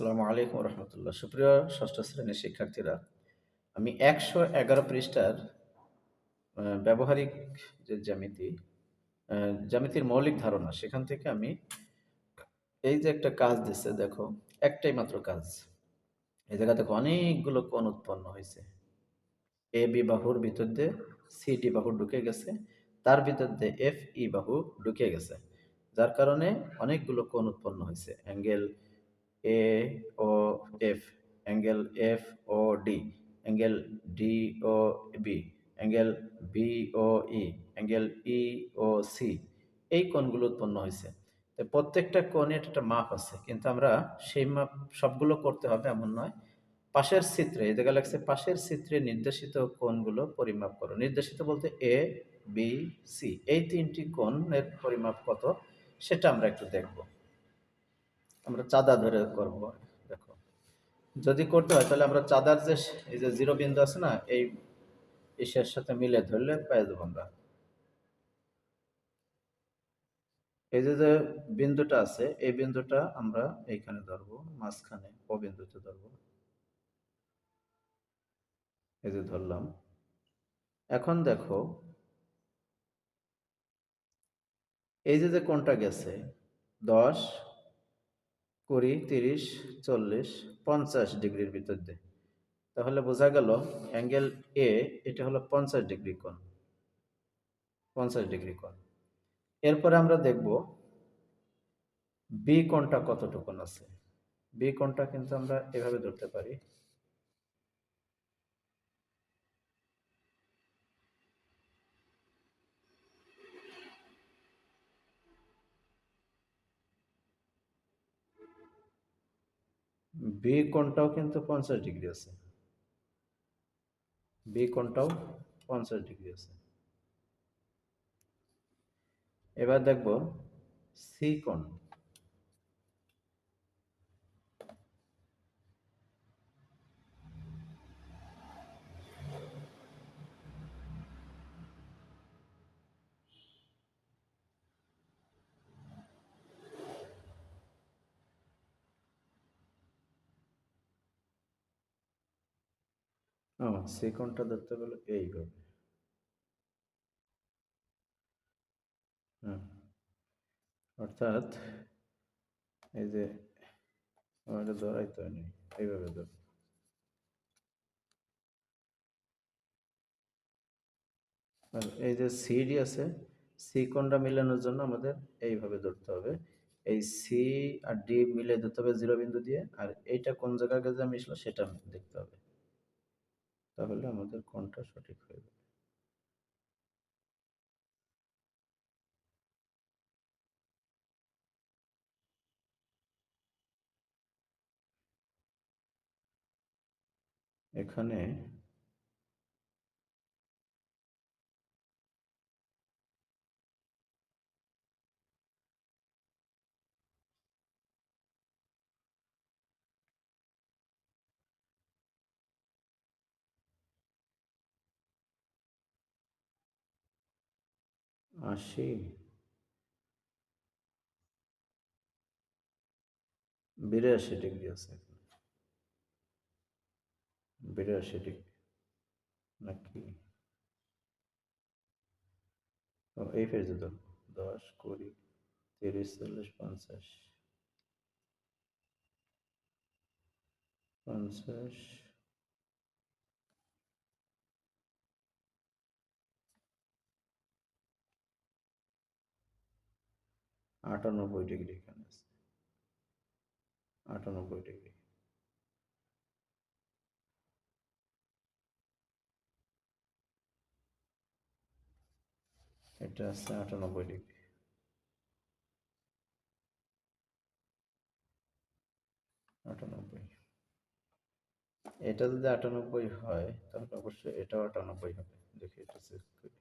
আসসালামু আলাইকুম রহমতুল্লাহ সুপ্রিয় ষষ্ঠ শ্রেণির শিক্ষার্থীরা, আমি একশো এগারো পৃষ্ঠার ব্যবহারিক যে জ্যামিতি জ্যামিতির মৌলিক ধারণা, সেখান থেকে আমি এই যে একটা কাজ দিচ্ছে দেখো, একটাই মাত্র কাজ। এই জায়গা দেখো অনেকগুলো কোণ উৎপন্ন হয়েছে। এ বি বাহুর ভিতর দিয়ে সি ডি বাহু ঢুকে গেছে, তার ভিতর দিয়ে এফ ই বাহু ঢুকে গেছে, যার কারণে অনেকগুলো কোণ উৎপন্ন হয়েছে। Angle A O F angle F O D angle D O B angle B O E angle E O C এই কোণগুলো উৎপন্ন হয়েছে। তো প্রত্যেকটা কোণের একটা মাপ আছে, কিন্তু আমরা সেই মাপ সবগুলো করতে হবে এমন নয়। পাশের চিত্রে এই জায়গায় লাগছে পাশের চিত্রে নির্দেশিত কোণগুলো পরিমাপ করো। নির্দেশিত বলতে এ বি সি এই তিনটি কোণের পরিমাপ কত সেটা আমরা একটু দেখব। আমরা চাঁদা ধরে করব, দেখো। যদি করতে হয়, তাহলে আমরা চাঁদার যে এই যে জিরো বিন্দু আছে না, এই ইসের সাথে মিলে ধরলে পেয়ে যাব আমরা। এই যে যে বিন্দুটা আছে, এই বিন্দুটা আমরা এইখানে ধরবো, মাঝখানে ও বিন্দুতে ধরবো। এই যে ধরলাম। এখন দেখো, এই যে যে কোনটা গেছে, দশ কুড়ি, তিরিশ, চল্লিশ, পঞ্চাশ ডিগ্রির ভিতর দিয়ে। তাহলে বোঝা গেল অ্যাঙ্গেল এ এটা হলো পঞ্চাশ ডিগ্রি কোণ। পঞ্চাশ ডিগ্রি কোণ। এরপরে আমরা দেখব বি কোণটা কতটুকুন আছে। বি কোণটা কিন্তু আমরা এভাবে ধরতে পারি। বি কোণটাও কিন্তু পঞ্চাশ ডিগ্রি আছে। বে কোণটাও পঞ্চাশ ডিগ্রি আছে। এবার দেখব সি কোণ। ও সি ধরতে গেলে এইভাবে হুম। অর্থাৎ এই যে আমাকে ধরাইতে হয়নি, এইভাবে ধর। এই যে সিডি আছে সি কোণটা মিলানোর জন্য আমাদের এইভাবে ধরতে হবে। এই সি আর ডি মিলে ধরতে হবে জিরো বিন্দু দিয়ে, আর এইটা কোন জায়গায় গেছে মিশলো সেটা দেখতে হবে। তাহলে আমাদের কোনটা সঠিক হয়ে যাবে? এখানে আশি বিরাশি ডিগ্রি আছে বিরাশি ডিগ্রি নাকি এই পেজে তো দশ কুড়ি তিরিশ চল্লিশ পঞ্চাশ পঞ্চাশ আটানব্বই ডিগ্রি এখানে আছে? আটানব্বই ডিগ্রি। এটা আছে আটানব্বই ডিগ্রি। আটানব্বই। এটা যদি আটানব্বই হয়, তাহলে অবশ্যই এটাও আটানব্বই হবে। দেখি এটা চেক করি।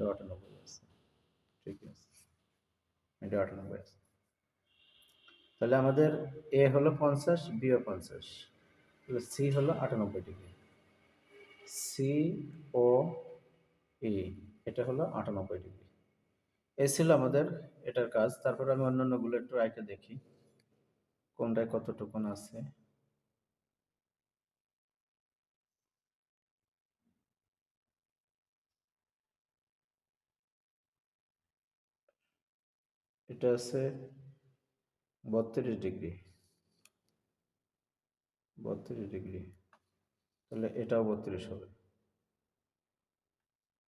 এটাও আটানব্বই আছে। ঠিক আছে। এটা আটানব্বই আছে। তাহলে আমাদের এ হলো পঞ্চাশ বিও পঞ্চাশ। তাহলে সি হলো আটানব্বই ডিগ্রি। সি ও ই, এটা হলো আটানব্বই ডিগ্রি। এ ছিল আমাদের এটার কাজ। তারপর আমি অন্যান্যগুলো একটু আগে দেখি। কোনটায় কতটুকুন আছে। এটা আছে বত্রিশ ডিগ্রি। বত্রিশ ডিগ্রি। তাহলে এটাও বত্রিশ হবে।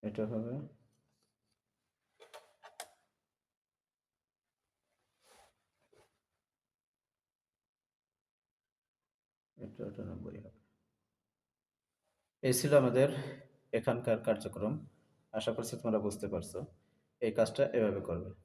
এটা হবে এটা হবে। এই ছিল আমাদের এখানকার কার্যক্রম। আশা করছি তোমরা বুঝতে পারছ। এই কাজটা এভাবে করবে।